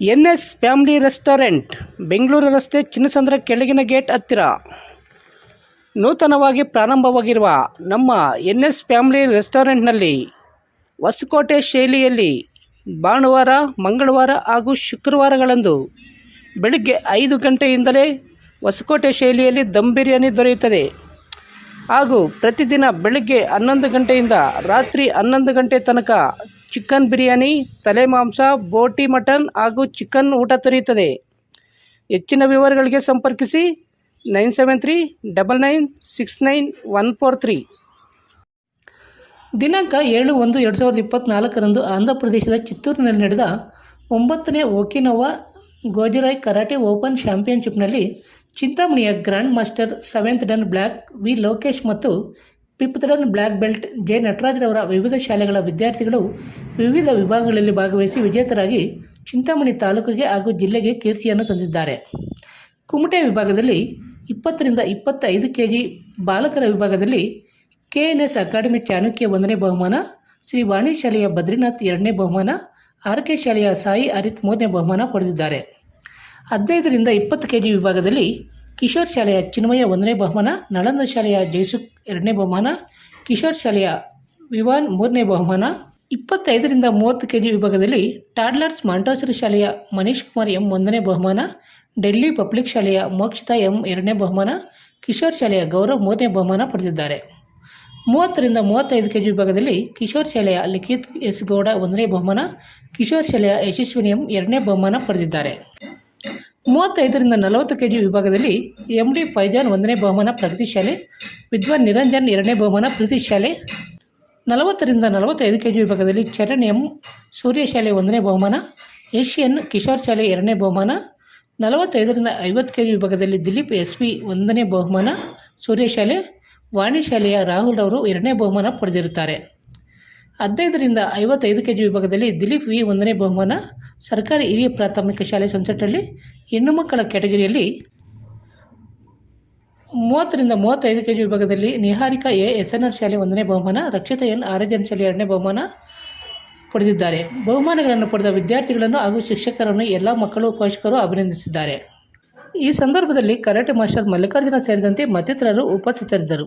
N S family restaurant, Bengaluru ರಸ್ತೆ ಚಿನ್ನಸಂದ್ರ ಕೆಳಗಿನ gate ಹತ್ತಿರ. ನೂತನವಾಗಿ ಪ್ರಾರಂಭವಾಗಿರುವ ನಮ್ಮ ಎನ್ ಎಸ್ ಫ್ಯಾಮಿಲಿ ರೆಸ್ಟೋರೆಂಟ್ನಲ್ಲಿ ಹೊಸಕೋಟೆ ಶೈಲಿಯಲ್ಲಿ ಭಾನುವಾರ, ಮಂಗಳವಾರ ಹಾಗೂ ಶುಕ್ರವಾರಗಳಂದು ಬೆಳಗ್ಗೆ ಐದು ಗಂಟೆಯಿಂದಲೇ ಹೊಸಕೋಟೆ ಶೈಲಿಯಲ್ಲಿ ದಮ್ ಬಿರಿಯಾನಿ ದೊರೆಯುತ್ತದೆ. ಹಾಗೂ ಪ್ರತಿದಿನ ಬೆಳಗ್ಗೆ ಹನ್ನೊಂದು ಗಂಟೆಯಿಂದ ರಾತ್ರಿ ಹನ್ನೊಂದು ಗಂಟೆ ತನಕ ಚಿಕನ್ ಬಿರಿಯಾನಿ, ತಲೆ ಮಾಂಸ, ಬೋಟಿ ಮಟನ್ ಹಾಗೂ ಚಿಕನ್ ಊಟ ದೊರೆಯುತ್ತದೆ. ಹೆಚ್ಚಿನ ವಿವರಗಳಿಗೆ ಸಂಪರ್ಕಿಸಿ nine seven three double nine six nine one four three. ದಿನಾಂಕ ಏಳು ಒಂದು ಎರಡು ಸಾವಿರದ ಇಪ್ಪತ್ತ್ನಾಲ್ಕರಂದು ಆಂಧ್ರ ಪ್ರದೇಶದ ಚಿತ್ತೂರಿನಲ್ಲಿ ನಡೆದ ಒಂಬತ್ತನೇ ಓಕಿನೋವಾ ಗೋಜಿರಾಯ್ ಕರಾಟೆ ಓಪನ್ ಚಾಂಪಿಯನ್ಶಿಪ್ನಲ್ಲಿ ಚಿಂತಾಮಣಿಯ grand master seventh dan black V Lokesh ಮತ್ತು fifth dan black belt, J. ನಟರಾಜ್ರವರ ವಿವಿಧ ಶಾಲೆಗಳ ವಿದ್ಯಾರ್ಥಿಗಳು ವಿವಿಧ ವಿಭಾಗಗಳಲ್ಲಿ ಭಾಗವಹಿಸಿ ವಿಜೇತರಾಗಿ ಚಿಂತಾಮಣಿ ತಾಲೂಕಿಗೆ ಹಾಗೂ ಜಿಲ್ಲೆಗೆ ಕೀರ್ತಿಯನ್ನು ತಂದಿದ್ದಾರೆ. ಕುಮಟೆ ವಿಭಾಗದಲ್ಲಿ ಇಪ್ಪತ್ತರಿಂದ ಇಪ್ಪತ್ತೈದು ಕೆ ಜಿ ಬಾಲಕರ ವಿಭಾಗದಲ್ಲಿ K N S academy Chanakya ಒಂದನೇ ಬಹುಮಾನ, ಶ್ರೀ ವಾಣಿ ಶಾಲೆಯ ಬದ್ರಿನಾಥ್ ಎರಡನೇ ಬಹುಮಾನ, ಆರ್ ಕೆ ಶಾಲೆಯ ಸಾಯಿ ಅರಿತ್ ಮೂರನೇ ಬಹುಮಾನ ಪಡೆದಿದ್ದಾರೆ. ಹದಿನೈದರಿಂದ ಇಪ್ಪತ್ತು ಕೆ ಜಿ ವಿಭಾಗದಲ್ಲಿ ಕಿಶೋರ್ ಶಾಲೆಯ ಚಿನ್ಮಯ ಒಂದನೇ ಬಹುಮಾನ, ನಳಂದ ಶಾಲೆಯ ಜಯಸುಖ್ ಎರಡನೇ ಬಹುಮಾನ, ಕಿಶೋರ್ ಶಾಲೆಯ ವಿವಾನ್ ಮೂರನೇ ಬಹುಮಾನ. ಇಪ್ಪತ್ತೈದರಿಂದ ಮೂವತ್ತು ಕೆ ಜಿ ವಿಭಾಗದಲ್ಲಿ ಟಾಡ್ಲರ್ಸ್ ಮಾಂಟೋಸರಿ ಶಾಲೆಯ ಮನೀಶ್ ಕುಮಾರ್ ಎಂ ಒಂದನೇ ಬಹುಮಾನ, ಡೆಲ್ಲಿ ಪಬ್ಲಿಕ್ ಶಾಲೆಯ ಮೋಕ್ಷಿತಾ ಎಂ ಎರಡನೇ ಬಹುಮಾನ, ಕಿಶೋರ್ ಶಾಲೆಯ ಗೌರವ್ ಮೂರನೇ ಬಹುಮಾನ ಪಡೆದಿದ್ದಾರೆ. ಮೂವತ್ತರಿಂದ ಮೂವತ್ತೈದು ಕೆ ಜಿ ವಿಭಾಗದಲ್ಲಿ ಕಿಶೋರ್ ಶಾಲೆಯ ಲಿಖಿತ್ ಎಸ್ ಗೌಡ ಒಂದನೇ ಬಹುಮಾನ, ಕಿಶೋರ್ ಶಾಲೆಯ ಯಶಸ್ವಿನಿ ಎಂ ಎರಡನೇ ಬಹುಮಾನ ಪಡೆದಿದ್ದಾರೆ. ಮೂವತ್ತೈದರಿಂದ ನಲವತ್ತು ಕೆ ಜಿ ವಿಭಾಗದಲ್ಲಿ ಎಂ ಡಿ ಫೈಜಾನ್ ಒಂದನೇ ಬಹುಮಾನ ಪ್ರಗತಿ ಶಾಲೆ, ವಿದ್ವಾನ್ ನಿರಂಜನ್ ಎರಡನೇ ಬಹುಮಾನ ಪ್ರೀತಿ ಶಾಲೆ, ನಲವತ್ತರಿಂದ ನಲವತ್ತೈದು ಕೆ ಜಿ ವಿಭಾಗದಲ್ಲಿ ಚರಣ್ ಎಂ ಸೂರ್ಯ ಶಾಲೆ ಒಂದನೇ ಬಹುಮಾನ, ಏಷ್ಯನ್ ಕಿಶೋರ್ ಶಾಲೆ ಎರಡನೇ ಬಹುಮಾನ, ನಲವತ್ತೈದರಿಂದ ಐವತ್ತು ಕೆ ಜಿ ವಿಭಾಗದಲ್ಲಿ ದಿಲೀಪ್ ಎಸ್ ವಿ ಒಂದನೇ ಬಹುಮಾನ, ಸೂರ್ಯ ಶಾಲೆ, ವಾಣಿ ಶಾಲೆಯ ರಾಹುಲ್ ಅವರು ಎರಡನೇ ಬಹುಮಾನ ಪಡೆದಿರುತ್ತಾರೆ. ಹದಿನೈದರಿಂದ ಐವತ್ತೈದು ಕೆ ಜಿ ವಿಭಾಗದಲ್ಲಿ ದಿಲೀಪ್ ವಿ ಒಂದನೇ ಬಹುಮಾನ, ಸರ್ಕಾರಿ ಹಿರಿಯ ಪ್ರಾಥಮಿಕ ಶಾಲೆ ಸಂಸಟ್ಟಲ್ಲಿ ಹೆಣ್ಣು ಮಕ್ಕಳ ಕ್ಯಾಟಗರಿಯಲ್ಲಿ ಮೂವತ್ತರಿಂದ ಮೂವತ್ತೈದು ಕೆ ಜಿ ವಿಭಾಗದಲ್ಲಿ Niharika A S N R ಶಾಲೆ ಒಂದನೇ ಬಹುಮಾನ, ರಕ್ಷಿತಾ ಎನ್ ಆರ್ಯಜನ್ ಶಾಲೆ ಎರಡನೇ ಬಹುಮಾನ ಪಡೆದಿದ್ದಾರೆ. ಬಹುಮಾನಗಳನ್ನು ಪಡೆದ ವಿದ್ಯಾರ್ಥಿಗಳನ್ನು ಹಾಗೂ ಶಿಕ್ಷಕರನ್ನು ಎಲ್ಲ ಮಕ್ಕಳು ಪೋಷಕರು ಅಭಿನಂದಿಸಿದ್ದಾರೆ. ಈ ಸಂದರ್ಭದಲ್ಲಿ ಕರಾಟೆ ಮಾಸ್ಟರ್ ಮಲ್ಲಿಕಾರ್ಜುನ ಸೇರಿದಂತೆ ಮತ್ತಿತರರು ಉಪಸ್ಥಿತರಿದ್ದರು.